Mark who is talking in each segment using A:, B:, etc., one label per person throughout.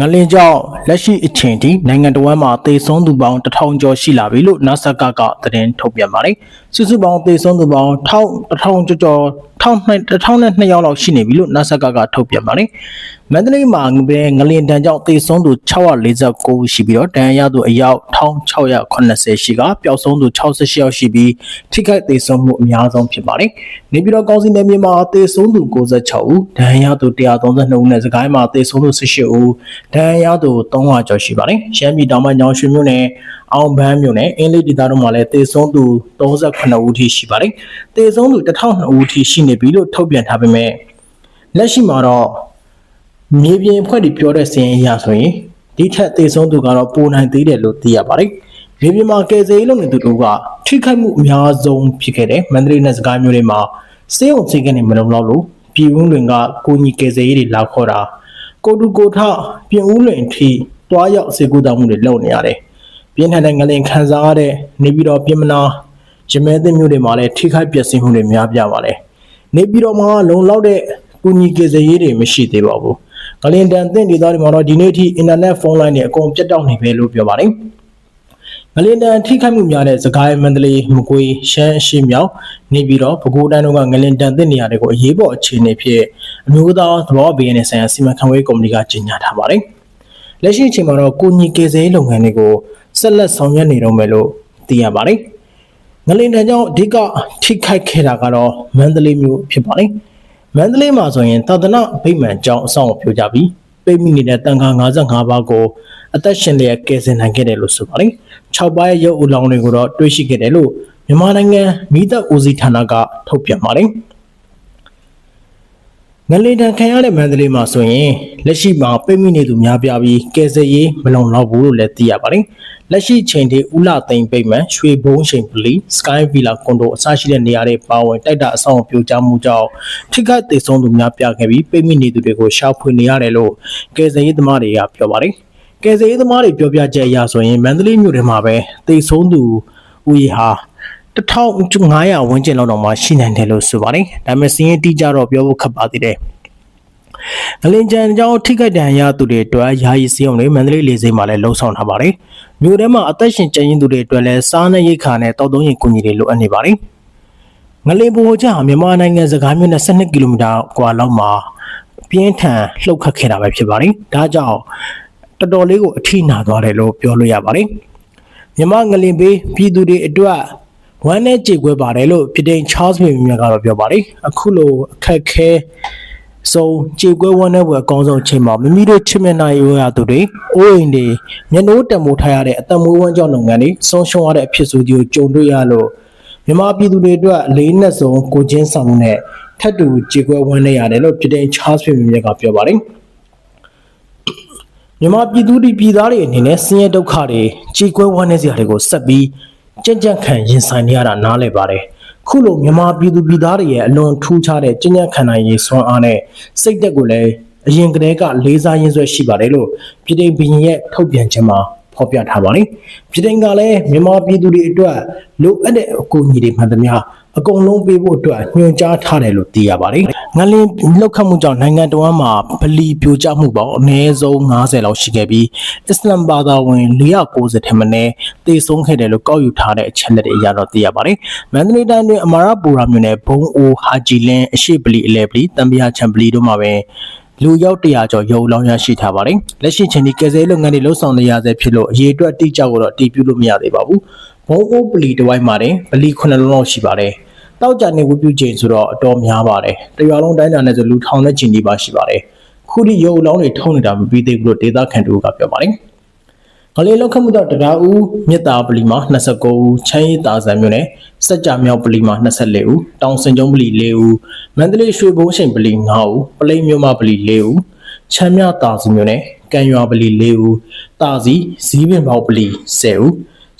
A: ငလင်ကြောင့်လက်ရှိအချိန်ထိနိုင်ငံတော်ဝန်မှာသေဆုံးသူပေါင်း1000ကျော်ရှိလာပြီလို့ NASA ကကသတင်းထုတ်ပြန်ပါတယ်။စုစုပေါင်းသေဆုံးသူပေါင်း1000 1000ကျော် ကျော်1200ယောက်လောက်ရှိနေပြီလို့ NASA ကကထုတ်ပြန်ပါတယ်။မန္တလေးမှာပဲငလင်တန်းကြောင့်သေဆုံးသူ649ရှိပြီးတော့ဒဏ်ရာရသူအယောက်1680ရှိကပျောက်ဆုံးသူ68ယောက်ရှိပြီးထိခိုက်သေဆုံးမှုအများဆုံးဖြစ်ပါတယ်။နေပြည်တော်ကောင်စီနယ်မြေမှာသေဆုံးသူ96ဦးဒဏ်ရာရသူ132ဦးနဲ့စကိုင်းမှာသေဆုံးသူ18ဦးဒဏ်ရာရသူ300ကျော်ရှိပါတယ်။ရှမ်းပြည်တောင်ပိုင်းညောင်ရွှေမြို့နယ်အောင်ဘန်းမြို့နယ်အင်းလေးဒေသတို့မှာလည်းသေဆုံးသူ38ဦးထိရှိပါတယ်။သေဆုံးသူ1002ဦးထိရှိနေပြီလို့ထုတ်ပြန်ထားပေမဲ့လက်ရှိမှာတော့မြေပြင်အဖွဲ့တွေပြောတဲ့စင်အရာဆိုရင်ဒီထက်သေဆုံးသူကတော့ပိုနိုင်သေးတယ်လို့သိရပါတယ်။မြေပြင်မှာကယ်ဆယ်ရေးလုပ်နေသူတို့ကထိခိုက်မှုအများဆုံးဖြစ်ခဲ့တဲ့မန္တလေးနဲ့စကိုင်းမြို့တွေမှာစေုံစိတ်ကနေမလုံလောက်လို့ပြည်ဦးလွင်ကကိုကြီးကယ်ဆယ်ရေးတွေလာခေါ်တာကိုတူကိုထပြည်ဦးလွင်အထိတွားရောက်စေကူတောင်းမှုတွေလုပ်နေရတယ်။ပြင်းထန်တဲ့ငလင်ခံစားရတဲ့နေပြီးတော့ပြင်မနာရမဲသိမျိုးတွေမှာလည်းထိခိုက်ပျက်စီးမှုတွေများပြားပါတယ်။ နေပြီးတော့မှလုံလောက်တဲ့ကိုကြီးကယ်ဆယ်ရေးတွေမရှိသေးပါဘူး။ငလင်တန်တဲ့ဒေသတွေမှာတော့ဒီနေ့ထိအင်တာနက်ဖုန်းလိုင်းတွေအကုန်ပြတ်တောက်နေပဲလို့ပြောပါတယ်။ငလင်တန်ထိခိုက်မှုများတဲ့စကိုင်းမန္တလေးမကွေးရှမ်းအရှေ့မြောက်နေပြီးတော့ပဲခူးတိုင်းတို့ကငလင်တန်တဲ့နေရာတွေကိုအရေးပေါ်အခြေအနေဖြစ်အမျိုးသားသဘောဘေးနဲ့ဆိုင်ရာစီမံခန့်ခွဲကော်မတီကကြေညာထားပါတယ်။လက်ရှိအချိန်မှာတော့ကိုညီကေစဲလုပ်ငန်းတွေကိုဆက်လက်ဆောင်ရွက်နေတော့မယ်လို့သိရပါတယ်။ ငလင်တန်ကြောင့်အဓိကထိခိုက်ခဲ့တာကတော့မန္တလေးမြို့ဖြစ်ပါတယ်။မန္တလေးမှာဆိုရင်သာသနာဗိမာန်ကျောင်းအဆောင်အပြိုကြပြီးပိတ်မိနေတဲ့တန်ခါ55ပါးကိုအသက်ရှင်လျက်ကယ်ဆယ်နိုင်ခဲ့တယ်လို့ဆိုပါတယ်။6ပါးရဲ့ရုပ်အလောင်းတွေကိုတော့တွေ့ရှိခဲ့တယ်လို့မြန်မာနိုင်ငံမိသက်ဦးစီးဌာနကထုတ်ပြန်ပါတယ်။ ငလင်တန်ခံရတဲ့မန္တလေးမှာဆိုရင်လက်ရှိမှာပိတ်မိနေသူများပြားပြီးကယ်ဆယ်ရေးမလုံလောက်ဘူးလို့လည်းသိရပါတယ်။လက်ရှိချိန်ထိဥလာသိမ့်ပိတ်မှန်ရွှေဘုံရှိန်ပလီ Sky Villa ကွန်ဒိုအစရှိတဲ့နေရာတွေပါဝင်တိုက်တာအဆောင်ပြိုကျမှုကြောင့်ထိခိုက်ဒေဆုံးသူများပြားခဲ့ပြီးပိတ်မိနေသူတွေကိုရှာဖွေနေရတယ်လို့ကယ်ဆယ်ရေးသမားတွေကပြောပါတယ်။ကယ်ဆယ်ရေးသမားတွေပြောပြချက်အရဆိုရင်မန္တလေးမြို့ထဲမှာပဲဒေဆုံးသူဦးရေဟာ 1500ဝန်းကျင်လောက်တော့မှရှိနိုင်တယ်လို့ဆိုပါတယ်။ဒါပေမဲ့စင်းရင်တိကျတော့ပြောဖို့ခက်ပါသေးတယ်။ငလင်ကြံကြောင့်ထိခိုက်ဒဏ်ရာရသူတွေအတွက်ယာယီစီယုံတွေမန္တလေးလေဆိပ်မှာလည်းလှုံ့ဆော်ထားပါတယ်။မြို့ထဲမှာအသက်ရှင်ကျန်ရင်းသူတွေအတွက်လည်းစားနပ်ရိက္ခာနဲ့တောက်သုံးရင်ကူညီတွေလိုအပ်နေပါတယ်။ငလင်ဘိုကျမြန်မာနိုင်ငံစကိုင်းမြို့နဲ့12ကီလိုမီတာကွာလောက်မှာပြင်းထန်လှုပ်ခတ်ခဲ့တာပဲဖြစ်ပါတယ်။ဒါကြောင့်တော်တော်လေးကိုအထိနာသွားတယ်လို့ပြောလို့ရပါတယ်။မြန်မာငလင်ဘေးပြည်သူတွေအတွက် ဝမ်းနဲ့ကြေကွဲပါတယ်လို့ပြည်တိုင် Charles မေမြတ်ကတော့ပြောပါတယ်အခုလိုအခက်ခဲဆုံးကြေကွဲဝမ်းနဲ့ဘွယ်အကောင်းဆုံးအချိန်မှာမိမိတို့ချစ်မြတ်နိုင်ရရသူတွေအိုးအိမ်တွေမျက်နှိုးတံမိုးထားရတဲ့အသက်မွေးဝမ်းကြောင်းလုပ်ငန်းတွေဆုံးရှုံးရတဲ့အဖြစ်ဆိုကြီးကိုကြုံတွေ့ရလို့မြန်မာပြည်သူတွေအတွက်အလေးနက်ဆုံးကိုချင်းဆောင်မှုနဲ့ထပ်တူကြေကွဲဝမ်းနဲ့ရတယ်လို့ပြည်တိုင် Charles မေမြတ်ကပြောပါတယ်မြန်မာပြည်သူတွေပြည်သားတွေအနေနဲ့ဆင်းရဲဒုက္ခတွေကြေကွဲဝမ်းနည်းစရာတွေကိုဆက်ပြီး ကြံ့ကြံ့ခံရင်ဆိုင်နေရတာနားလည်ပါတယ်ခုလိုမြန်မာပြည်သူပြည်သားတွေရဲ့အလွန်ထူးခြားတဲ့ကြံ့ကြံ့ခံနိုင်ရေးစွမ်းအားနဲ့စိတ်သက်ကိုလည်းအရင်ကတည်းကလေးစားရင်းဆွဲရှိပါတယ်လို့ပြည်တိုင်ဘရင်ရဲ့ထုတ်ပြန်ချက်မှာဖော်ပြထားပါတယ်ပြည်တိုင်ကလည်းမြန်မာပြည်သူတွေအတွက်လိုအပ်တဲ့အကူအညီတွေမှန်သမျှ အကုန်လုံးပေးဖို့အတွက်ညွှန်ကြားထားတယ်လို့သိရပါတယ်။ငလင်းလောက်ခတ်မှုကြောင့်နိုင်ငံတော်မှာဗလီပြိုကျမှုပေါင်းအနည်းဆုံး90လောက်ရှိခဲ့ပြီးအစ္စလမ်ဘာသာဝင်490ထက်မနည်းသေဆုံးခဲ့တယ်လို့ကောက်ယူထားတဲ့အချက်လက်တွေအရတော့သိရပါတယ်။မန္တလေးတိုင်းတွင်အမာရပူရာမြို့နယ်ဘုံအိုဟာဂျီလင်းအရှိပလီအလဲပလီတံပြားချံပလီတို့မှာပဲလူရောက်100ကျော်ရုံလောင်းရရှိထားပါတယ်။လက်ရှိချိန်ဒီကယ်ဆယ်ရေးလုပ်ငန်းတွေလှုပ်ဆောင်နေရဆဲဖြစ်လို့အရေးအတွက်တိကျကိုတော့တည်ပြုလို့မရသေးပါဘူး။ဘုံအိုပလီတစ်ဝိုက်မှာတင်ပလီ9လုံးလောက်ရှိပါတယ်။ တောက်ကြနေဝပြုချိန်ဆိုတော့အတော်များပါတယ်။တရွာလုံးတိုင်းတာနဲ့ဆိုလူထောင်နဲ့ချီနေပါရှိပါတယ်။ခုထိရုပ်လောင်းတွေထုံနေတာမပြီးသေးဘူးလို့ဒေသခံတို့ကပြောပါတယ်။ငလေးလောက်ခမှုတော့တရားဦးမြစ်တာပလီမှာ29ဦးချမ်းရည်တာဆန်မြို့နယ်စက်ကြမြောက်ပလီမှာ24ဦးတောင်စင်ကျုံပလီ4ဦးမန္တလေးရွှေဘုံရှိန်ပလီ9ဦးပလိမြို့မပလီ4ဦးချမ်းမြတာစီမြို့နယ်ကံရွာပလီ4ဦးတာစီဇီးပင်ပေါပလီ10ဦး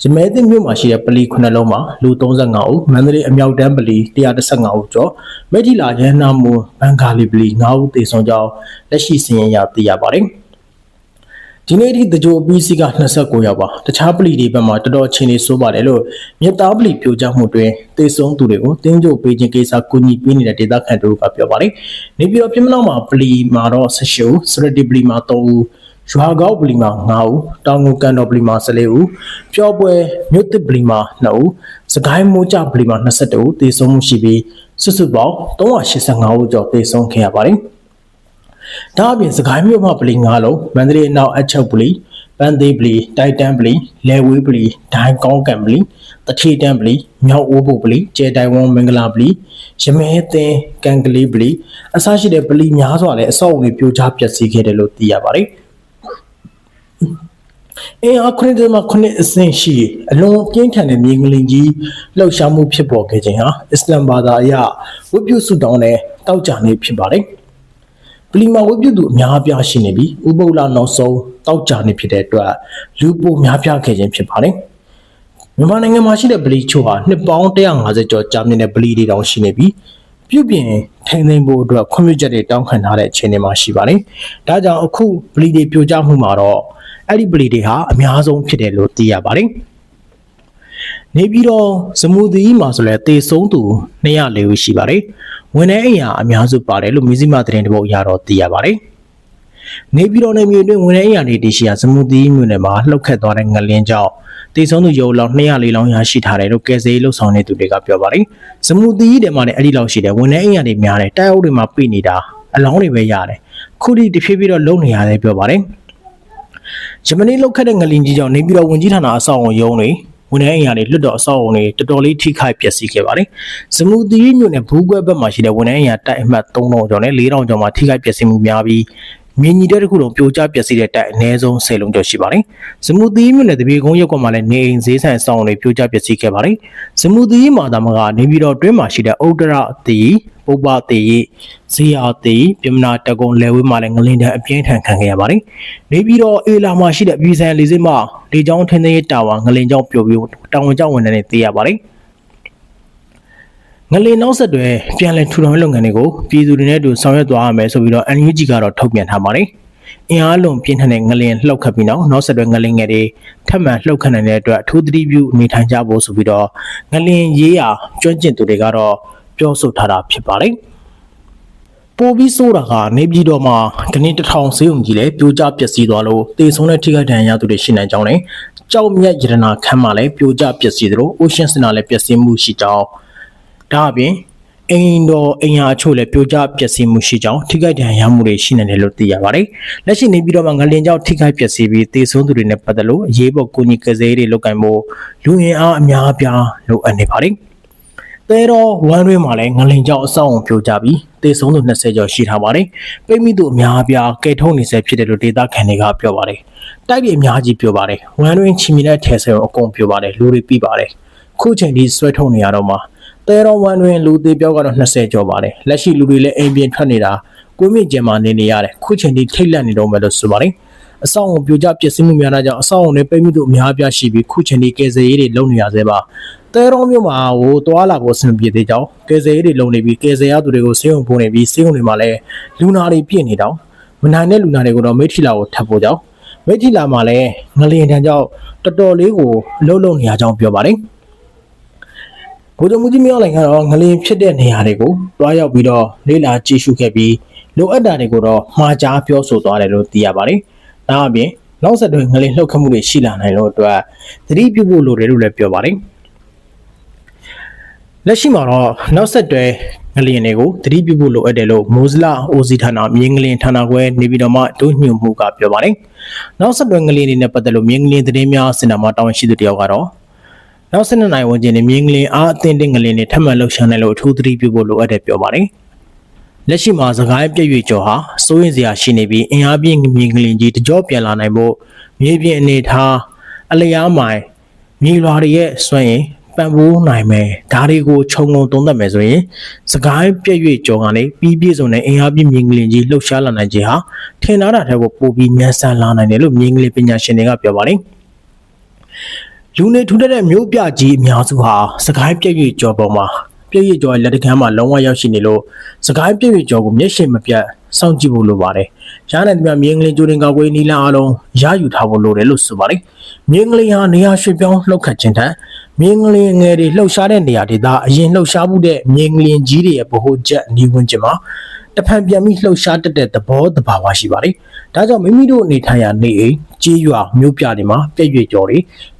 A: ရမဲသင်းမြို့မှာရှိတဲ့ပလီ9လုံးမှာလူ35ဦးမန္တလေးအမြောက်တန်းပလီ115ဦးကျော်မိထီလာရဟနာမွန်ဘန်ဂါလီပလီ9ဦးသေဆုံးကြောင်းလက်ရှိစီရင်ရသိရပါတယ်ဒီနေ့ထိတကြိုပီးစီက29ရောက်ပါတခြားပလီတွေဘက်မှာတော်တော်အချိန်လေးဆိုးပါတယ်လို့မြစ်သားပလီပြိုကျမှုတွင်သေဆုံးသူတွေကိုတင်းကြိုပေးခြင်းကိစ္စကူညီပေးနေတဲ့ဒေသခံတို့ကပြောပါတယ်နေပြည်တော်ပြည်မနောက်မှာပလီမှာတော့18ဦးစရတီပလီမှာ3ဦး ရွာကောက်ပလီမာ9ဦးတောင်ငူကန်တော်ပလီမာ14ဦးပျော်ပွဲမြို့တစ်ပလီမာ2ဦးစကိုင်းမိုးကြပလီမာ22ဦးတေဆုံးမှုရှိပြီးစုစုပေါင်း385ဦးကျော်တေဆုံးခဲ့ရပါတယ်။ဒါအပြင်စကိုင်းမြို့မှာပလီ9လုံးမန္တလေးအနောက်အချုပ်ပလီပန်းသေးပလီတိုက်တန်းပလီလဲဝေးပလီဒိုင်းကောင်းကံပလီတထေတန်းပလီမြောက်အိုးပုတ်ပလီကျဲတိုင်ဝမ်မင်္ဂလာပလီရမဲသင်းကန်ကလေးပလီအစရှိတဲ့ပလီများစွာလည်းအဆောက်အဦတွေပြိုကျပျက်စီးခဲ့တယ်လို့သိရပါတယ်။ အင်းအခရစ်ဒမခနစ်အစင်ရှိအလွန်ပြင်းထန်တဲ့မြေငလင်ကြီးလှုပ်ရှားမှုဖြစ်ပေါ်ခဲ့ခြင်းဟာအစ္စလမ်ဘာသာအရဝတ်ပြုဆုတောင်းတဲ့တောက်ကြနေဖြစ်ပါတယ်။ပလီမာဝတ်ပြုသူအများအပြားရှိနေပြီးဥပုပ်လာနောက်ဆုံးတောက်ကြနေဖြစ်တဲ့အတွက်လူပိုများပြားခဲ့ခြင်းဖြစ်ပါတယ်။မြန်မာနိုင်ငံမှာရှိတဲ့ဗလီချို့ဟာနှစ်ပေါင်း150ကျော်ကြာမြင့်တဲ့ဗလီတွေတောင်ရှိနေပြီးပြုပြင်ထိန်းသိမ်းဖို့အတွက်ခွင့်ပြုချက်တွေတောင်းခံထားတဲ့အခြေအနေမှာရှိပါတယ်။ဒါကြောင့်အခုဗလီတွေပြိုကျမှုမှာတော့ အဲ့ဒီပလီတွေဟာအများဆုံးဖြစ်တယ်လို့သိရပါတယ်။နေပြီးတော့ဇမူသီမှာဆိုလဲတေဆုံးသူ204ဦးရှိပါတယ်။ဝန်ထမ်းအိမ်ဟာအများစုပါတယ်လို့မြစည်းမသတင်းတပုတ်အရတော့သိရပါတယ်။နေပြီးတော့နေမြေတွင်ဝန်ထမ်းအိမ်ဟာနေတရှိရာဇမူသီမြို့နယ်မှာလှုပ်ခတ်သွားတဲ့ငလင်းကြောင့်တေဆုံးသူရုံလောက်204လောင်းရရှိထားတယ်လို့ကယ်ဆယ်ရေးလှုပ်ဆောင်နေသူတွေကပြောပါတယ်။ဇမူသီတဲမှာလည်းအဲ့ဒီလောက်ရှိတယ်ဝန်ထမ်းအိမ်ဟာနေများတယ်တိုက်အုပ်တွေမှာပြိနေတာအလောင်းတွေပဲရတယ်။ခုထိတဖြည်းဖြည်းတော့လုံနေရတယ်ပြောပါတယ်။ ယမနီလောက်ခတ်တဲ့ငလင်ကြီးကြောင့်နေပြည်တော်ဝင်ကြီးဌာနအဆောက်အုံရုံးတွေဝန်ထမ်းအိမ်ယာတွေလွတ်တော်အဆောက်အုံတွေတော်တော်လေးထိခိုက်ပျက်စီးခဲ့ပါတယ်။ဇမူတီမြို့နယ်ဘူးကွဲဘက်မှာရှိတဲ့ဝန်ထမ်းအိမ်ယာတိုက်အမှတ်3000ကျော်နဲ့4000ကျော်မှာထိခိုက်ပျက်စီးမှုများပြီး မြင်းကြီးတဲ့တစ်ခုလုံးပြိုကျပျက်စီးတဲ့တိုက်အနည်းဆုံး10လုံးကျော်ရှိပါတယ်။ဇမူတီမြို့နယ်တပြေကုန်းရက်ကွက်မှာလည်းနေအိမ်ဈေးဆိုင်အဆောက်အုံတွေပြိုကျပျက်စီးခဲ့ပါတယ်။ဇမူတီမှာသာမကနေပြည်တော်တွင်းမှာရှိတဲ့ဥဒ္ဒရအတီပုပ္ပတေယဇီယာတေပြမနာတကုံလဲဝဲမှာလည်းငလင်တန်းအပြင်းထန်ခံခဲ့ရပါတယ်။နေပြည်တော်အေလာမှာရှိတဲ့ပြည်စံလေးစစ်မှာလေကြောင်းထင်းသေးတာဝါငလင်ကြောင်းပြိုပြီးတောင်ဝန်ကြောင်းဝန်ထမ်းတွေသိရပါတယ်။ ငလင်နောက်ဆက်တွဲပြန်လည်ထူထောင်ရေးလုပ်ငန်းတွေကိုပြည်သူတွေနဲ့အတူဆောင်ရွက်သွားရမယ်ဆိုပြီးတော့ NUG ကတော့ထုတ်ပြန်ထားပါတယ်။အင်အားလုံးပြင်းထန်တဲ့ငလင်လှုပ်ခတ်ပြီးနောက်နောက်ဆက်တွဲငလင်ငယ်တွေထပ်မံလှုပ်ခတ်နိုင်တဲ့အတွက်အထူးသတိပြုနေထိုင်ကြဖို့ဆိုပြီးတော့ငလင်ရေးရာကျွမ်းကျင်သူတွေကတော့ပြောဆိုထားတာဖြစ်ပါတယ်။ပိုပြီးဆိုတာကနေပြည်တော်မှာဒနေ့တစ်ထောင်စေးုံကြီးလည်းပြိုကျပျက်စီးသွားလို့တေဆုံးတဲ့ထိခိုက်ဒဏ်ရာရသူတွေရှိနိုင်ကြောင်းနဲ့ကြောက်မြတ်ရတနာခမ်းမှာလည်းပြိုကျပျက်စီးသလို Ocean Center လည်းပျက်စီးမှုရှိကြောင်း ဒါအပြင်အိမ်တော်အိမ်ဟာအချို့လည်းပြိုကျပျက်စီးမှုရှိကြောင်းထိခိုက်ဒဏ်ရာရမှုတွေရှိနေတယ်လို့သိရပါတယ်။လက်ရှိနေပြည်တော်မှာငလင်ကြောင့်ထိခိုက်ပျက်စီးပြီးတေဆုံးသူတွေနဲ့ပတ်သက်လို့အရေးပေါ်ကူညီကယ်ဆယ်ရေးတွေလုပ်ကိုင်ဖို့လူရင်းအားအများအပြားလိုအပ်နေပါတယ်။တဲတော့ဝမ်းတွင်းမှာလည်းငလင်ကြောင့်အဆောက်အုံပြိုကျပြီးတေဆုံးသူ20ကျော်ရှိထားပါတယ်။ပိတ်မိသူအများအပြားကယ်ထုတ်နေဆဲဖြစ်တယ်လို့ဒေသခံတွေကပြောပါတယ်။တိုက်ပြည်အများကြီးပြောပါတယ်။ဝမ်းတွင်းချီမီနဲ့ထဲဆဲအကုန်ပြောပါတယ်လူတွေပြီးပါတယ်။ခုချိန်ဒီဆွဲထုတ်နေရတော့မှာ တဲတော်ဝန်တွင်လူသေးပြောက်ကတော့20ကျော်ပါတယ်လက်ရှိလူတွေလည်းအိမ်ပြင်ထွက်နေတာကိုမြင့်ကျင်မာနေနေရတယ်ခုချိန်ထိထိတ်လန့်နေတော့မယ်လို့ဆိုပါတယ်အဆောင်အုံပြိုကျပျက်စီးမှုများတာကြောင့်အဆောင်အုံတွေပိတ်မိသူအများအပြားရှိပြီးခုချိန်ထိကယ်ဆယ်ရေးတွေလုပ်နေရသေးပါတဲတော်မြို့မှာဟိုတွာလာကိုအဆင်ပြေသေးကြောင်းကယ်ဆယ်ရေးတွေလုပ်နေပြီးကယ်ဆယ်ရသူတွေကိုစေုံပုံနေပြီးစေုံတွေမှာလည်းလူနာတွေပြည့်နေတောင်းမနိုင်တဲ့လူနာတွေကိုတော့မိထီလာကိုထပ်ဖို့ကြောင်းမိထီလာမှာလည်းငလျင်တန်းကြောင့်တော်တော်လေးကိုလှုပ်လှုပ်နေရကြောင်းပြောပါတယ် ဗိုလ်ချုပ်မှုကြီးမြောက်လိုင်ကတော့ငလင်ဖြစ်တဲ့နေရာတွေကိုတွားရောက်ပြီးတော့လေ့လာကြည့်ရှုခဲ့ပြီးလိုအပ်တာတွေကိုတော့မှားကြားပြောဆိုသွားတယ်လို့သိရပါတယ်။ဒါအပြင်နောက်ဆက်တွဲငလင်လှုပ်ခတ်မှုတွေရှိလာနိုင်လို့အတွက်သတိပြုဖို့လိုတယ်လို့လည်းပြောပါတယ်။လက်ရှိမှာတော့နောက်ဆက်တွဲငလျင်တွေကိုသတိပြုဖို့လိုအပ်တယ်လို့မိုးစလာအိုစီဌာနမြင်းငလျင်ဌာနခွဲနေပြည်တော်မှတိုးညွှန်မှုကပြောပါတယ်။နောက်ဆက်တွဲငလျင်တွေနဲ့ပတ်သက်လို့မြင်းငလျင်သတင်းများစင်တာမှာတာဝန်ရှိသူတယောက်ကတော့ နောက်12နိုင်ဝန်ကျင်နဲ့မြင်းကလေးအားအသင့်တင်ကလေးနဲ့ထပ်မံလှုပ်ရှားနိုင်လို့အထူးသတိပြုဖို့လိုအပ်တယ်ပြောပါတယ်။လက်ရှိမှာစကိုင်းပြည့်ရွေကျော်ဟာစိုးရင်စရာရှိနေပြီးအင်အားပြင်းမြင်းကလေးကြီးတကြောပြန်လာနိုင်ဖို့မြေပြင်အနေထားအလျားမိုင်မြေလွာတွေရဲ့စွန့်ရင်ပံ့ပိုးနိုင်မယ်ဒါတွေကိုခြုံငုံသုံးသပ်မယ်ဆိုရင်စကိုင်းပြည့်ရွေကျော်ကနေပြီးပြည့်စုံတဲ့အင်အားပြင်းမြင်းကလေးကြီးလှုပ်ရှားလာနိုင်ခြင်းဟာထင်သာတာထက်ကိုပိုပြီးမြန်ဆန်လာနိုင်တယ်လို့မြင်းကလေးပညာရှင်တွေကပြောပါတယ်။ လူနေထူထပ်တဲ့မြို့ပြကြီးအများစုဟာစကိုင်းပြည့်ရွေကျော်ပေါ်မှာပြည့်ရွေကျော်ရဲ့လက်တကမ်းမှာလုံးဝရောက်ရှိနေလို့စကိုင်းပြည့်ရွေကျော်ကိုမျက်ရှိမပြတ်စောင့်ကြည့်ဖို့လိုပါတယ်။ရတဲ့ဒီမှာမြင်းကလေးကျိုးတင်ကောက်ွေးနီလာအလုံးရယူထားဖို့လိုတယ်လို့ဆိုပါတယ်။မြင်းကလေးဟာနေရာရွှေ့ပြောင်းလှုပ်ခတ်ခြင်းထက်မြင်းကလေးငယ်တွေလှုပ်ရှားတဲ့နေရာတွေသာအရင်လှုပ်ရှားမှုတဲ့မြင်းကလေးကြီးတွေရဲ့ဗဟိုချက်အနီးဝန်းကျင်မှာတဖန်ပြန်ပြီးလှုပ်ရှားတတ်တဲ့သဘောတဘာဝရှိပါတယ်။ ဒါကြောင့်မိမိတို့နေထိုင်ရာနေအိမ်ကြီးရွာမြို့ပြတွေမှာပြည့်ရွေကျော်တွေ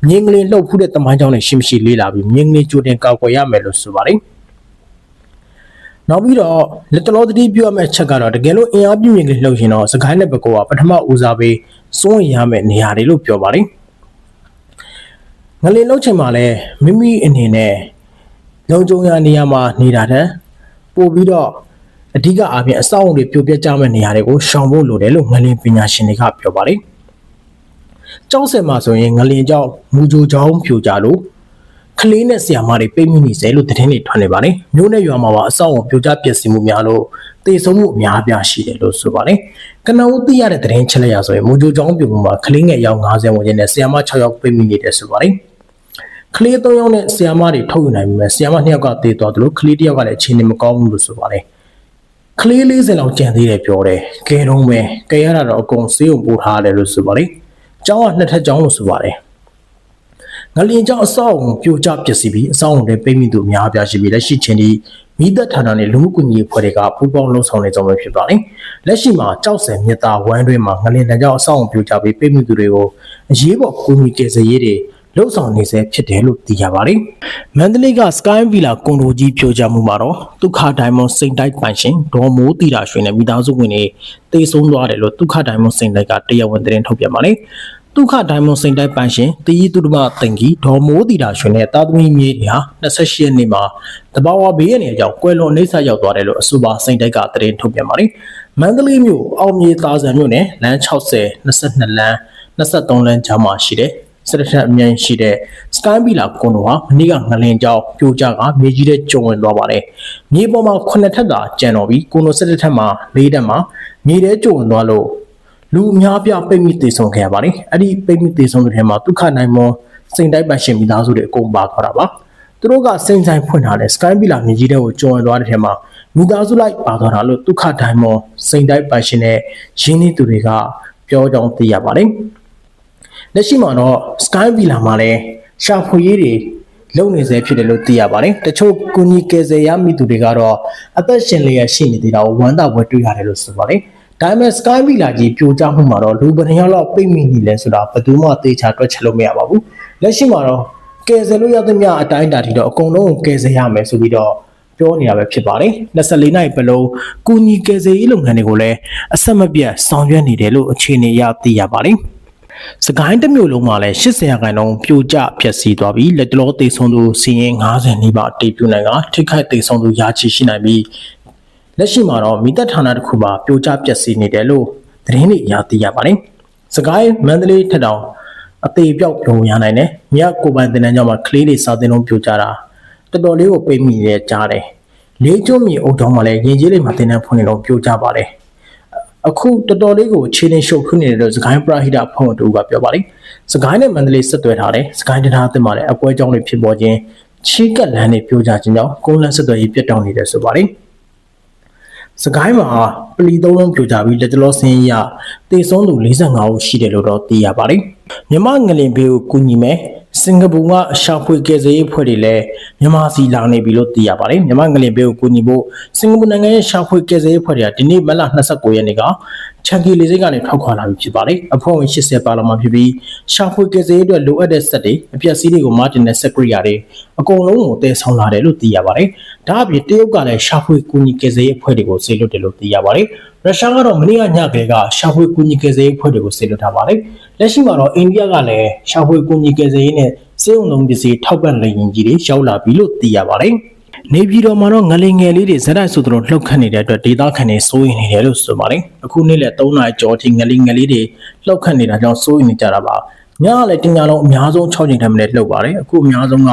A: မြင်းကလေးလှုပ်ဖူးတဲ့တမိုင်းကြောင်းတွေရှိမရှိလေးလာပြီးမြင်းကလေးကြိုတင်ကောက်ွယ်ရမယ်လို့ဆိုပါတယ်နောက်ပြီးတော့လက်တလောသတိပြုရမယ့်အချက်ကတော့တကယ်လို့အင်အားပြင်းမြင့်ကလေးလှုပ်ရင်တော့စကိုင်းနဲ့ဘကောကပထမဦးစားပေးစွန့်ရမယ့်နေရာတွေလို့ပြောပါတယ်ငလင်လှုပ်ချိန်မှာလည်းမိမိအနေနဲ့လုံခြုံရာနေရာမှာနေတာတဲ့ပို့ပြီးတော့ အဓိကအားဖြင့်အဆောက်အုံတွေပြိုပြက်ကြမဲ့နေရာတွေကိုရှောင်ဖို့လိုတယ်လို့ငလင်ပညာရှင်တွေကပြောပါတယ်ကျောင်းဆယ်မှာဆိုရင်ငလင်ကျောင်းမူဂျိုကျောင်းပြိုကြလို့ကလေးနဲ့ဆရာမတွေပိတ်မိနေစေလို့သတင်းတွေထွက်နေပါတယ်။မျိုးနဲ့ရွာမှာပါအဆောက်အုံပြိုကျပျက်စီးမှုများလို့တေဆုံးမှုအများအပြားရှိတယ်လို့ဆိုပါတယ်။ကနဦးသိရတဲ့သတင်းချက်လက်ရဆိုရင်မူဂျိုကျောင်းပြိုမှုမှာကလေးငယ်ရောက်90ဝန်းကျင်နဲ့ဆရာမ6ယောက်ပိတ်မိနေတယ်ဆိုပါတယ်။ကလေး3ယောက်နဲ့ဆရာမတွေထုတ်ယူနိုင်ပြီမဲ့ဆရာမ2ယောက်ကတေသွားတယ်လို့ကလေး1ယောက်ကလည်းအခြေအနေမကောင်းဘူးလို့ဆိုပါတယ်။ ကလေး40လောက်ကြံသေးတယ်ပြောတယ်။ကဲတော့မယ်။ကဲရတာတော့အကုန်စေးုံပို့ထားတယ်လို့ဆိုပါတယ်။ကျောင်းကနှစ်ထပ်ကျောင်းလို့ဆိုပါတယ်။ငလျင်ကြောင့်အဆောက်အုံပြိုကျပျက်စီးပြီးအဆောက်အုံတွေပိတ်မိသူအများအပြားရှိပြီးလက်ရှိချင်းဒီမိသက်ဌာနနဲ့လူမှုကွန်ရက်ဖွဲ့တွေကပူးပေါင်းလှုပ်ဆောင်နေကြမှာဖြစ်ပါတယ်။လက်ရှိမှာကြောက်စင်မြစ်သားဝမ်းတွင်းမှာငလျင်တန်းကြောင့်အဆောက်အုံပြိုကျပြီးပိတ်မိသူတွေကိုအရေးပေါ်ကူညီကယ်ဆယ်ရေးတွေ လှုပ်ဆောင်နေဆဲဖြစ်တယ်လို့သိရပါတယ်။မန္တလေးက Sky Villa ကွန်ဒိုကြီးပြိုကျမှုမှာတော့ဒုက္ခဒိုင်မွန်စိန်တိုက်ပိုင်ရှင်ဒေါ်မိုးတီတာရွှေနဲ့မိသားစုဝင်တွေတေဆုံးသွားတယ်လို့ဒုက္ခဒိုင်မွန်စိန်တိုက်ကတရားဝင်သတင်းထုတ်ပြန်ပါတယ်။ဒုက္ခဒိုင်မွန်စိန်တိုက်ပန်းရှင်တည်သူတမတင်ကြီးဒေါ်မိုးတီတာရွှေနဲ့တာသမီမြေတွေဟာ28ရက်နေ့မှာတဘာဝဘေးရနေကြောင်းကွယ်လွန်နှိမ့်ဆက်ရောက်သွားတယ်လို့အဆိုပါစိန်တိုက်ကသတင်းထုတ်ပြန်ပါတယ်။မန္တလေးမြို့အောင်မြေသာဆန်မြို့နယ်လမ်း60 22လမ်း23လမ်းကြားမှာရှိတဲ့ စရထအမြန်ရှိတဲ့ Sky Villa ကွန်ဒိုဟာမနေ့ကငလင်ကြောင်ပြိုကျကမြေကြီးတဲ့ကျုံဝင်သွားပါတယ်။မြေပေါ်မှာ9ထပ်သာကျန်တော်ပြီးကွန်ဒိုစရထမှာ၄ထပ်မှာမြေထဲကျုံဝင်သွားလို့လူအများပြပိတ်မိသေးဆုံးခဲ့ရပါတယ်အဲ့ဒီပိတ်မိသေးဆုံးတဲ့ထဲမှာဒုက္ခနိုင်မောစိန်တိုက်ပန်ရှင်မိသားစုတွေအကုန်ပါသွားတာပါသူတို့ကစိန်ဆိုင်ဖွင့်ထားတဲ့ Sky Villa မြကြီးတဲ့ကိုကျော်သွားတဲ့ထဲမှာမိသားစုလိုက်ပါသွားတာလို့ဒုက္ခတိုင်းမောစိန်တိုက်ပန်ရှင်တဲ့ရင်းနှီးသူတွေကပြောကြောင်းသိရပါတယ် လက်ရှိမှာတော့ Sky Villa မှာလည်းရှာဖွေရေးတွေလုံနေစေဖြစ်တယ်လို့သိရပါတယ်တချို့ကုညီကယ်ဆယ်ရမိသူတွေကတော့အသက်ရှင်လျက်ရှိနေသေးတာကိုဝမ်းသာပွဲတွေ့ရတယ်လို့ဆိုပါတယ်ဒါပေမဲ့ Sky Villa ကြီးပြိုကျမှုမှာတော့လူပန်းရောက်လောက်ပိတ်မိနေလဲဆိုတာဘယ်သူမှသေချာတွက်ချက်လို့မရပါဘူးလက်ရှိမှာတော့ကယ်ဆယ်လို့ရသမျှအတိုင်းအတာထိတော့အကုန်လုံးကိုကယ်ဆယ်ရမယ်ဆိုပြီးတော့ပြောနေတာပဲဖြစ်ပါတယ်24နိုင်ပလုံးကုညီကယ်ဆယ်ရေးလုပ်ငန်းတွေကိုလည်းအဆက်မပြတ်ဆောင်ရွက်နေတယ်လို့အခြေအနေအရသိရပါတယ် စကိုင်းတစ်မျိုးလုံးမှာလည်း80ရာခိုင်နှုန်းပြိုကျပျက်စီးသွားပြီးလက်တလောသေဆုံးသူစီရင်90နီးပါးတေပြူနိုင်ကထိခိုက်သေဆုံးသူရာချီရှိနိုင်ပြီးလက်ရှိမှာတော့မိသက်ဌာနတစ်ခုပါပြိုကျပျက်စီးနေတယ်လို့သတင်းတွေအရသိရပါတယ်။စကိုင်းမန္တလေးထက်တောင်အသေးပြောက်ပြောရနိုင်တယ်။မြတ်ကိုပိုင်တင်တန်းကြောင့်မှကလေးတွေစာသင်လုံးပြိုကျတာတော်တော်လေးကိုပိတ်မိနေကြားတယ်။လေးကျွန်းမြေအုပ်တော်မှာလည်းရင်ကြီးလေးမှာတင်တန်းဖွင့်နေတော့ပြိုကျပါတယ်။ အခုတော်တော်လေးကိုခြေနေရှုပ်ခနေတယ်လို့စကိုင်းပရာဟိတဖုံတူကပြောပါတယ်။စကိုင်းနဲ့မန္တလေးဆက်သွယ်ထားတယ်။စကိုင်းတရားအသစ်မှာလည်းအပွဲကြောင်းတွေဖြစ်ပေါ်ခြင်းချီးကပ်လန်းတွေပြိုကျခြင်းကြောင့်ကုန်းလန်းဆက်သွယ်ရေးပြတ်တောက်နေတယ်ဆိုပါတယ်။စကိုင်းမှာပလီသုံးလုံးပြိုကျပြီးလက်တလောစင်းရတေဆုံးသူ45ဦးရှိတယ်လို့တော့သိရပါတယ်။မြမငလင်ဘေးကိုကူညီမယ်စ င်ကာပူကရှာဖွေကယ်ဆယ်ရေးဖွဲ့တွေလည်းမြန်မာစီလာနေပြီလို့သိရပါတယ်မြန်မာငလင်ဘေးကိုကူညီဖို့စင်ကာပူနိုင်ငံရဲ့ရှာဖွေကယ်ဆယ်ရေးဖွဲ့တွေကဒီနေ့မလ29ရက်နေ့က ချန်ကီလေစိတ်ကနေထောက်ခွာလာပြီဖြစ်ပါတယ်အဖွဲ့ဝင်80ပါလာမှဖြစ်ပြီးရှာဖွေကယ်ဆယ်ရေးအတွက်လိုအပ်တဲ့စက်တွေအပြည့်စည်းတွေကိုမာတင်တဲ့စက်ကရိယာတွေအကုန်လုံးကိုတည်ဆောင်လာတယ်လို့သိရပါတယ်ဒါအပြင်တရုတ်ကလည်းရှာဖွေကူညီကယ်ဆယ်ရေးအဖွဲ့တွေကိုစေလွှတ်တယ်လို့သိရပါတယ်ရုရှားကတော့မနေ့ကညကလေးကရှာဖွေကူညီကယ်ဆယ်ရေးအဖွဲ့တွေကိုစေလွှတ်ထားပါတယ်လက်ရှိမှာတော့အိန္ဒိယကလည်းရှာဖွေကူညီကယ်ဆယ်ရေးနဲ့စေုံလုံးပစ္စည်းထောက်ပံ့လေရင်ကြီးတွေရောက်လာပြီလို့သိရပါတယ် နေပြည်တော်မှာတော့ငလင်ငယ်လေးတွေဇက်တိုက်ဆိုသူတို့လှုပ်ခတ်နေတဲ့အတွက်ဒေသခံတွေစိုးရိမ်နေတယ်လို့ဆိုပါတယ်အခုနေ့လက်3နာရီကျော်ထိငလင်ငယ်လေးတွေလှုပ်ခတ်နေတာကြောင့်စိုးရိမ်နေကြတာပါညကလည်းတင်ညာလုံးအများဆုံး6ချိန်ထက်မနည်းလှုပ်ပါတယ်အခုအများဆုံးက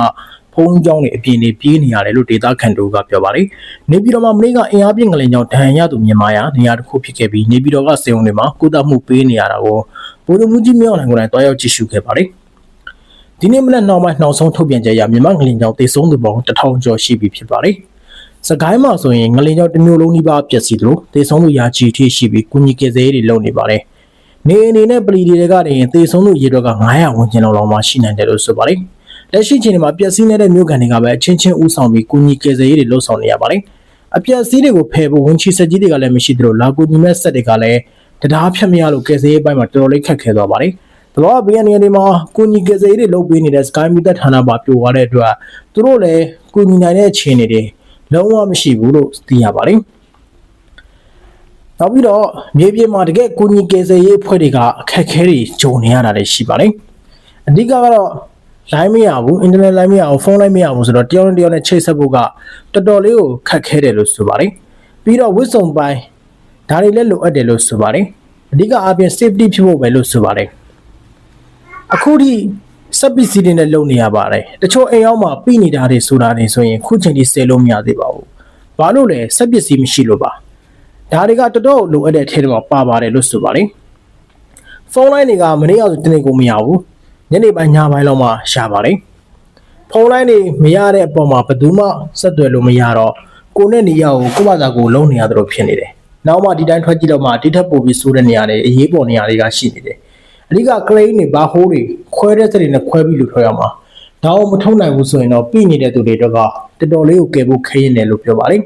A: ဖုံးကြောင်းတွေအပြင်တွေပြေးနေရတယ်လို့ဒေတာခန်တို့ကပြောပါတယ်။နေပြည်တော်မှာမနေ့ကအင်အားပြင်းကလေးကြောင့်ဒဏ်ရာရသူမြန်မာရနေရာတစ်ခုဖြစ်ခဲ့ပြီးနေပြည်တော်ကစေုံတွေမှာကုသမှုပေးနေရတာကိုဗိုလ်ချုပ်မှုကြီးမြောက်နိုင်ကိုယ်တိုင်တွားရောက်ကြည့်ရှုခဲ့ပါတယ်။ ဒီနေ့မနက်နောက်ပိုင်းနောက်ဆုံးထုတ်ပြန်ချက်အရမြန်မာငလင်ကြောင့်တေဆုံးသူပေါင်း1000ကျော်ရှိပြီဖြစ်ပါတယ်။စကိုင်းမှာဆိုရင်ငလင်ကြောင့်တစ်မျိုးလုံးနှိပါပျက်စီးသလိုတေဆုံးသူရာချီထိရှိပြီးကုညီကယ်ဆယ်ရေးတွေလုပ်နေပါတယ်။နေအနေနဲ့ပလီတွေကနေရင်တေဆုံးသူရေတော့က900ဝန်းကျင်လောက်မှရှိနိုင်တယ်လို့ဆိုပါတယ်။လက်ရှိချိန်မှာပျက်စီးနေတဲ့မြို့ကန်တွေကပဲအချင်းချင်းဥဆောင်ပြီးကုညီကယ်ဆယ်ရေးတွေလှုပ်ဆောင်နေရပါတယ်။အပျက်စီးတွေကိုဖယ်ဖို့ဝန်ချီဆက်ကြီးတွေကလည်းမရှိသလိုလာကူညီမဲ့ဆက်တွေကလည်းတရားဖြတ်မရလို့ကယ်ဆယ်ရေးပိုင်းမှာတော်တော်လေးခက်ခဲသွားပါတယ်။ တဘောဘေးကနေဒီမှာကိုညီကယ်ဆယ်ရေးတွေလုပ်ပေးနေတဲ့ Sky Meter ဌာနပါပြိုသွားတဲ့အတွက်သူတို့လည်းကိုညီနိုင်တဲ့အခြေအနေတွေလုံးဝမရှိဘူးလို့သိရပါတယ်။နောက်ပြီးတော့မြေပြင်မှာတကယ်ကိုညီကယ်ဆယ်ရေးအဖွဲ့တွေကအခက်အခဲတွေကြုံနေရတာလည်းရှိပါတယ်။အဓိကကတော့ line မရဘူး internet line မရဘူးဖုန်း line မရဘူးဆိုတော့တယောက်နဲ့တယောက်နဲ့ချိတ်ဆက်ဖို့ကတော်တော်လေးကိုခက်ခဲတယ်လို့ဆိုပါတယ်ပြီးတော့ဝစ်စုံပိုင်းဒါတွေလည်းလိုအပ်တယ်လို့ဆိုပါတယ်အဓိကအားဖြင့် safety ဖြစ်ဖို့ပဲလို့ဆိုပါတယ် အခုထိစက်ပစ္စည်းတွေနဲ့လုပ်နေရပါတယ်တချို့အိမ်အောင်မှာပြီးနေတာတွေဆိုတာတွေဆိုရင်ခုချိန်ထိဆယ်လို့မရသေးပါဘူးဘာလို့လဲစက်ပစ္စည်းမရှိလို့ပါဒါတွေကတော်တော်လိုအပ်တဲ့အထက်မှာပါပါတယ်လို့ဆိုပါတယ်ဖုန်းလိုင်းတွေကမနေ့ကဆိုတနေ့ကိုမရဘူးညနေပိုင်းညပိုင်းလောက်မှရှာပါတယ်ဖုန်းလိုင်းတွေမရတဲ့အပေါ်မှာဘယ်သူမှဆက်သွယ်လို့မရတော့ကိုနဲ့နေရကိုကိုယ့်ဘာသာကိုလုံးနေရသလိုဖြစ်နေတယ်နောက်မှဒီတိုင်းထွက်ကြည့်တော့မှဒီထက်ပိုပြီးဆိုးတဲ့နေရာတွေအရေးပေါ်နေရာတွေကရှိနေတယ် အဓိကကလိန်းတွေဘာဟိုးတွေခွဲတဲ့စက်တွေနဲ့ခွဲပြီးလို့ထွက်ရမှာဒါအောင်မထုံနိုင်ဘူးဆိုရင်တော့ပြည်နေတဲ့သူတွေတော့တော်တော်လေးကိုကယ်ဖို့ခရင်တယ်လို့ပြောပါတယ်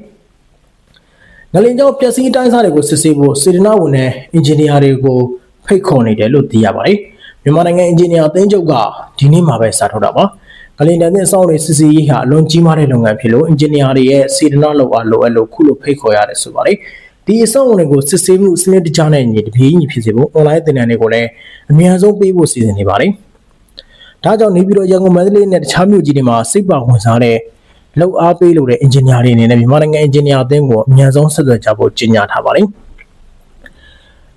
A: ငလင်ကြောင့်ပျက်စီးတိုင်းစားတွေကိုစစ်ဆေးဖို့စေတနာဝန်နဲ့အင်ဂျင်နီယာတွေကိုဖိတ်ခေါ်နေတယ်လို့သိရပါတယ်မြန်မာနိုင်ငံအင်ဂျင်နီယာအသင်းချုပ်ကဒီနေ့မှပဲစာထုတ်တာပါဂလင်တန်တဲ့အဆောင်တွေစစ်စီးရေးဟာအလွန်ကြီးမားတဲ့လုပ်ငန်းဖြစ်လို့အင်ဂျင်နီယာတွေရဲ့စေတနာလောက်အားလိုအပ်လို့ခုလိုဖိတ်ခေါ်ရတယ်ဆိုပါတယ် ဒီအဆောင်တွေကိုစစ်ဆေးမှုစနစ်တကျနဲ့ညီတပြေးညီဖြစ်စေဖို့ online သင်တန်းတွေကိုလည်းအများဆုံးပေးဖို့စီစဉ်နေပါတယ်ဒါကြောင့်နေပြည်တော်ရန်ကုန်မန္တလေးနဲ့တခြားမြို့ကြီးတွေမှာစိတ်ပါဝင်စားတဲ့လောက်အားပေးလို့တဲ့အင်ဂျင်နီယာတွေအနေနဲ့မြန်မာနိုင်ငံအင်ဂျင်နီယာအသင်းကိုအများဆုံးဆက်သွယ်ကြဖို့ကြေညာထားပါတယ်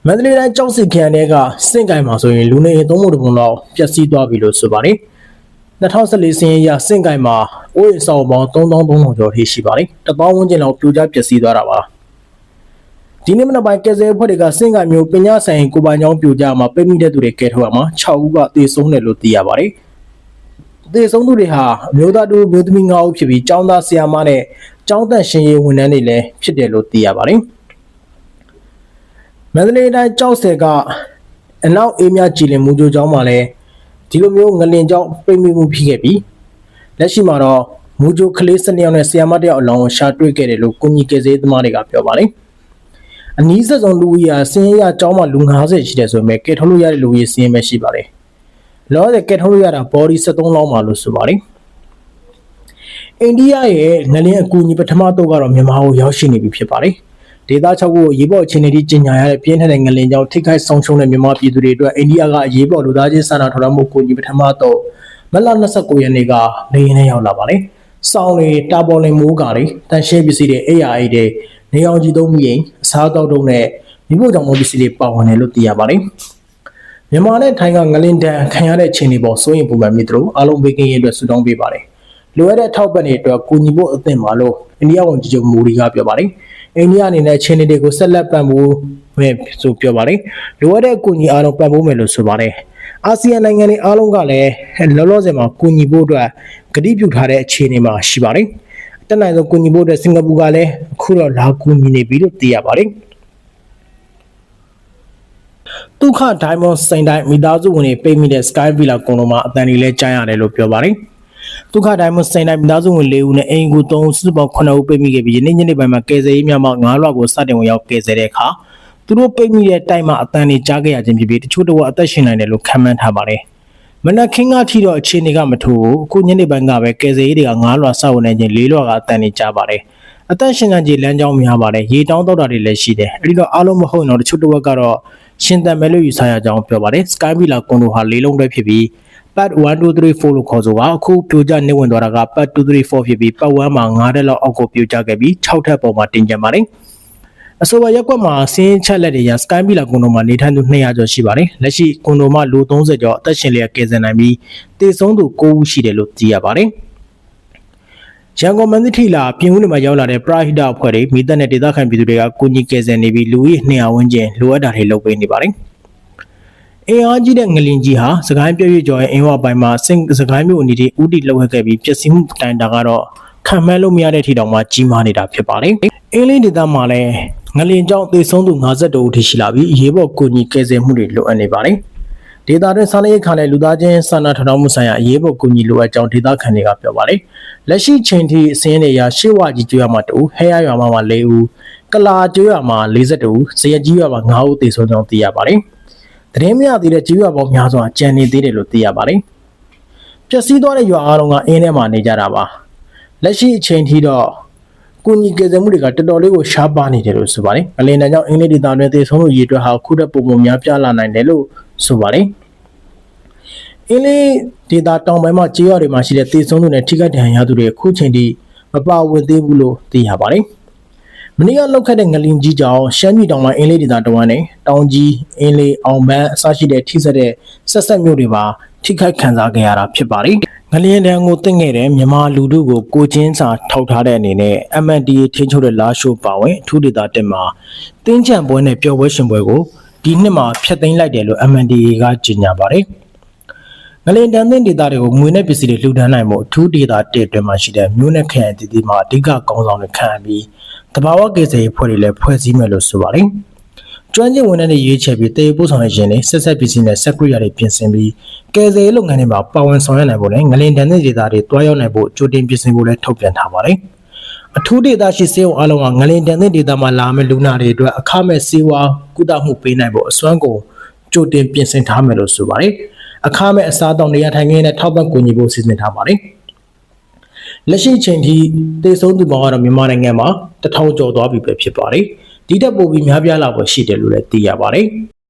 A: မန္တလေးတိုင်းကြောက်စစ်ခရိုင်တွေကစင့်ကိုင်မှာဆိုရင်လူနေအိမ်သုံးဖို့တပုံလောက်ပျက်စီးသွားပြီလို့ဆိုပါတယ်2014စင်းရစင့်ကိုင်မှာအိုးအိမ်ဆောင်ပေါင်း3300ကျော်ထိရှိပါတယ်။တပေါင်းဝန်းကျင်လောက်ပြိုကျပျက်စီးသွားတာပါ။ ဒီနေ့မနက်ပိုင်းကယ်ဆယ်အဖွဲ့တွေကစင့်ကိုင်မျိုးပညာဆိုင်ကိုပိုင်ချောင်းပြိုကျမှာပိတ်မိတဲ့သူတွေကဲထုတ်ရမှာ6ဦးကသေဆုံးတယ်လို့သိရပါတယ်။သေဆုံးသူတွေဟာအမျိုးသားတို့မျိုးသမီး9ဦးဖြစ်ပြီးចောင်းသားဆရာမနဲ့ចောင်းသက်ရှင်ရေးဝန်ထမ်းတွေလည်းဖြစ်တယ်လို့သိရပါတယ်။မန္တလေးတိုင်းကြောက်ဆယ်ကအနောက်အေးမြကြည်လင်မှုကြိုးကျောင်းမှာလည်းဒီလိုမျိုးငလင်ကြောင့်ပိတ်မိမှုဖြစ်ခဲ့ပြီးလက်ရှိမှာတော့မူဂျိုကလေးစနေအောင်နဲ့ဆီယာမတယောက်အလောင်းကိုရှာတွေ့ခဲ့တယ်လို့ကုညီကယ်ဆယ်သမားတွေကပြောပါတယ်။ အနည်းဆက်ဆုံးလူဦးရေစင်းရအကြောင်းမှလူ90ရှိတယ်ဆိုပေမဲ့ကယ်ထုတ်လို့ရတဲ့လူဦးရေစင်းပဲရှိပါတယ်။လောဆယ်ကယ်ထုတ်လို့ရတာ body 73လောင်းပါလို့ဆိုပါတယ်။အိန္ဒိယရဲ့ငလင်အကူအညီပထမတော့ကတော့မြန်မာကိုရောက်ရှိနေပြီဖြစ်ပါတယ်။ဒေသ6ခုကိုရေးပေါ်အခြေအနေထိကြီးညာရတဲ့ပြင်းထန်တဲ့ငလင်ကြောင့်ထိခိုက်ဆုံးရှုံးတဲ့မြန်မာပြည်သူတွေအတွက်အိန္ဒိယကအရေးပေါ်လူသားချင်းစာနာထောက်ထားမှုကိုညီပထမတော့မလ29ရက်နေ့ကလေရင်နဲ့ရောက်လာပါတယ်။ စောင်းတွေတာပေါ်လင်မိုးကာတွေတန်ရှင်းပစ္စည်းတွေအိယာအိတွေနေအောင်ကြီးသုံးမိရင်အစားတောက်တုံးနဲ့မိဖို့ကြောင့်မိုးပစ္စည်းတွေပါဝင်တယ်လို့သိရပါတယ်။မြန်မာနဲ့ထိုင်းကငလင်တန်ခံရတဲ့အခြေအနေပေါ်စိုးရင်ပုံမှန်မြစ်တို့အားလုံးဘေးကင်းရေးအတွက်ဆုတောင်းပေးပါတယ်။လိုအပ်တဲ့ထောက်ပံ့တွေအတွက်ကူညီဖို့အသင့်ပါလို့အိန္ဒိယဝန်ကြီးချုပ်မိုဒီကပြောပါတယ်။အိန္ဒိယအနေနဲ့ချင်းတွေကိုဆက်လက်ပံ့ပိုးမယ်ဆိုပြောပါတယ်လိုအပ်တဲ့အကူအညီအားလုံးပံ့ပိုးမယ်လို့ဆိုပါတယ် အာဆီယံနိုင်ငံတွေအားလုံးကလည်းလောလောဆယ်မှာကူညီဖို့အတွက်ကတိပြုထားတဲ့အခြေအနေမှာရှိပါတယ်တက်နိုင်ဆုံးကူညီဖို့အတွက်စင်ကာပူကလည်းအခုတော့လာကူညီနေပြီလို့သိရပါတယ်ဒုက္ခဒိုင်မွန်စိန်တိုင်းမိသားစုဝင်တွေပိတ်မိတဲ့ Sky Villa ကုန်းလုံးမှာအတန်တွေလဲကြားရတယ်လို့ပြောပါတယ်။ဒုက္ခတိုင်းမစိန်တိုင်းမိသားစုဝင်၄ဦးနဲ့အိမ်ကူ၃စုစုပေါင်း9ဦးပိတ်မိခဲ့ပြီးယနေ့ညနေပိုင်းမှာကယ်ဆယ်ရေးများမှ9လွှာကိုစတင်ဝင်ရောက်ကယ်ဆယ်တဲ့အခါ သူတို့ပိတ်မိတဲ့တိုက်မှာအတန်တွေကြားခဲ့ရခြင်းဖြစ်ပြီးတချို့တော့အသက်ရှင်နိုင်တယ်လို့ခန့်မှန်းထားပါတယ်မနက်ခင်းကထိတော့အခြေအနေကမထူဘူးအခုညနေပိုင်းကပဲကယ်ဆယ်ရေးတွေက9လွှာစောက်ဝင်နေခြင်း၄လွှာကအတန်တွေကြားပါတယ်အသက်ရှင်နိုင်ခြင်းလမ်းကြောင်းများပါတယ်ရေတောင်းတော့တာတွေလည်းရှိတယ်အဲဒီတော့အားလုံးမဟုတ်တော့တချို့တော့ကတော့ရှင်တန်မဲလို့ယူဆရကြောင်းပြောပါတယ် Sky Villa ကွန်ဒိုဟာလေးလုံးတွဲဖြစ်ပြီး pad 1 2 3 4လို့ခေါ်ဆိုတာအခုပြိုကျနေဝင်သွားတာက pad 2 3 4ဖြစ်ပြီး pad 1မှာ9တက်လောက်အောက်ကိုပြိုကျခဲ့ပြီး6ထပ်ပေါ်မှာတင်ကြပါတယ် အဆိုပါရက်ကွက်မှာစင်းချက်လက်တွေရ Sky Villa ကွန်ဒိုမှာနေထိုင်သူ200ကျော်ရှိပါတယ်လက်ရှိကွန်ဒိုမှာလူ30ကျော်အသက်ရှင်လျက်ကယ်ဆယ်နိုင်ပြီးတည်ဆုံးသူ9ဦးရှိတယ်လို့သိရပါတယ်ရန်ကုန်မန္တထီလာပြင်ဦးနယ်မှာရောက်လာတဲ့ပရာဟိတအဖွဲ့တွေမိသက်နဲ့ဒေသခံပြည်သူတွေကကိုကြီးကယ်ဆယ်နေပြီးလူကြီး200ဝန်းကျင်လိုအပ်တာတွေလုပ်ပေးနေပါတယ်။အင်အားကြီးတဲ့ငလင်ကြီးဟာစကိုင်းပြည့်ရွကျော်ရဲ့အင်ဝပိုင်းမှာစင်စကိုင်းမြို့အနေနဲ့ဥတီလှုပ်ခဲ့ပြီးပျက်စီးမှုတိုင်တာကတော့ခံမှန်းလို့မရတဲ့ထိတောင်မှကြီးမားနေတာဖြစ်ပါတယ်။အင်းလေးဒေသမှာလည်း ငလင်ကြောင့်သေဆုံးသူ52ဦးထိရှိလာပြီးအရေးပေါ်ကူညီကယ်ဆယ်မှုတွေလိုအပ်နေပါတယ်။ဒေသတွင်းစားနပ်ရိက္ခာနဲ့လူသားချင်းစာနာထောက်ထားမှုဆိုင်ရာအရေးပေါ်ကူညီလိုအပ်ကြောင်းဒေသခံတွေကပြောပါတယ်။လက်ရှိချိန်ထိအစင်းတွေရရှေ့ဝကြီးကျွေးရမှာတူဟဲရရွာမှာမှာ၄ဦးကလာကျွော်မှာ42ဦးဇရက်ကြီးရွာမှာ9ဦးသေဆုံးကြောင်းသိရပါတယ်။သတင်းမရသေးတဲ့ကျွော်ပေါင်းများစွာကြံနေသေးတယ်လို့သိရပါတယ်။ပျက်စီးသွားတဲ့ရွာအားလုံးကအင်းထဲမှာနေကြတာပါ။လက်ရှိအချိန်ထိတော့ ကုညီကေဇမှုတွေကတော်တော်လေးကိုရှားပါနေတယ်လို့ဆိုပါတယ်။အလင်းတန်းကြောင့်အင်္ဂလိပ်ဒေသတွင်သေဆုံးလို့ရည်အတွက်ဟာခုထက်ပိုမိုများပြားလာနိုင်တယ်လို့ဆိုပါတယ်။အင်းလေးဒေသတောင်ပိုင်းမှာကြေးရွာတွေမှာရှိတဲ့သေဆုံးသူနဲ့ထိခိုက်ဒဏ်ရာရသူတွေအခုချိန်ထိမပါဝင်သေးဘူးလို့သိရပါတယ်။မနေ့ကလောက်ခတ်တဲ့ငလင်ကြီးကြောင့်ရှမ်းပြည်တောင်ပိုင်းအင်းလေးဒေသတဝမ်းနဲ့တောင်ကြီးအင်းလေးအောင်ပန်းအစရှိတဲ့ထိစက်တဲ့ဆက်ဆက်မြို့တွေပါထိခိုက်ခံစားခဲ့ရတာဖြစ်ပါတယ်။ ငလျင်တန်းကိုတင့်ခဲ့တဲ့မြန်မာလူထုကိုကိုချင်းစာထောက်ထားတဲ့အနေနဲ့ MNDA ထင်းချုပ်တဲ့လာရှိုးပါဝင်အထူးဒေသတက်မှာတင်းချံပွဲနဲ့ပျော်ပွဲရှင်ပွဲကိုဒီနှစ်မှာဖျက်သိမ်းလိုက်တယ်လို့ MNDA ကကြေညာပါတယ်။ငလင်တန်တဲ့ဒေသတွေကိုငွေနဲ့ပစ္စည်းတွေလှူဒန်းနိုင်မှုအထူးဒေသတက်အတွင်းမှာရှိတဲ့မြို့နယ်ခရိုင်အသီးသီးမှာအဓိကကောင်းဆောင်တွေခံပြီးတဘာဝကေစေဖွဲ့တွေလည်းဖွဲ့စည်းမယ်လို့ဆိုပါတယ်။ ကျွမ်းကျင်ဝန်ထမ်းတွေရွေးချယ်ပြီးတေပို့ဆောင်ရခြင်းနဲ့ဆက်ဆက်ပစ္စည်းနဲ့စက်ကွရိယာတွေပြင်ဆင်ပြီးကယ်ဆယ်ရေးလုပ်ငန်းတွေမှာပါဝင်ဆောင်ရွက်နိုင်ဖို့နဲ့ငလင်တန်တဲ့ဒေသတွေတွားရောက်နိုင်ဖို့ကြိုတင်ပြင်ဆင်ဖို့လည်းထုတ်ပြန်ထားပါတယ်။အထူးဒေသရှိစေုံအလုံးကငလင်တန်တဲ့ဒေသမှာလာမယ့်လူနာတွေအတွက်အခမဲ့စေဝါကုသမှုပေးနိုင်ဖို့အစွမ်းကုန်ကြိုတင်ပြင်ဆင်ထားမယ်လို့ဆိုပါတယ်။အခမဲ့အစားအသောက်နေရာထိုင်ခင်းနဲ့ထောက်ပံ့ကူညီဖို့စီစဉ်ထားပါတယ်။လက်ရှိအချိန်ထိသေဆုံးသူပေါင်းကတော့မြန်မာနိုင်ငံမှာတထောင်ကျော်သွားပြီပဲဖြစ်ပါတယ်။ ဒီတက်ပိုပြီးများပြားလာဖို့ရှိတယ်လို့လည်းသိရပါတယ်။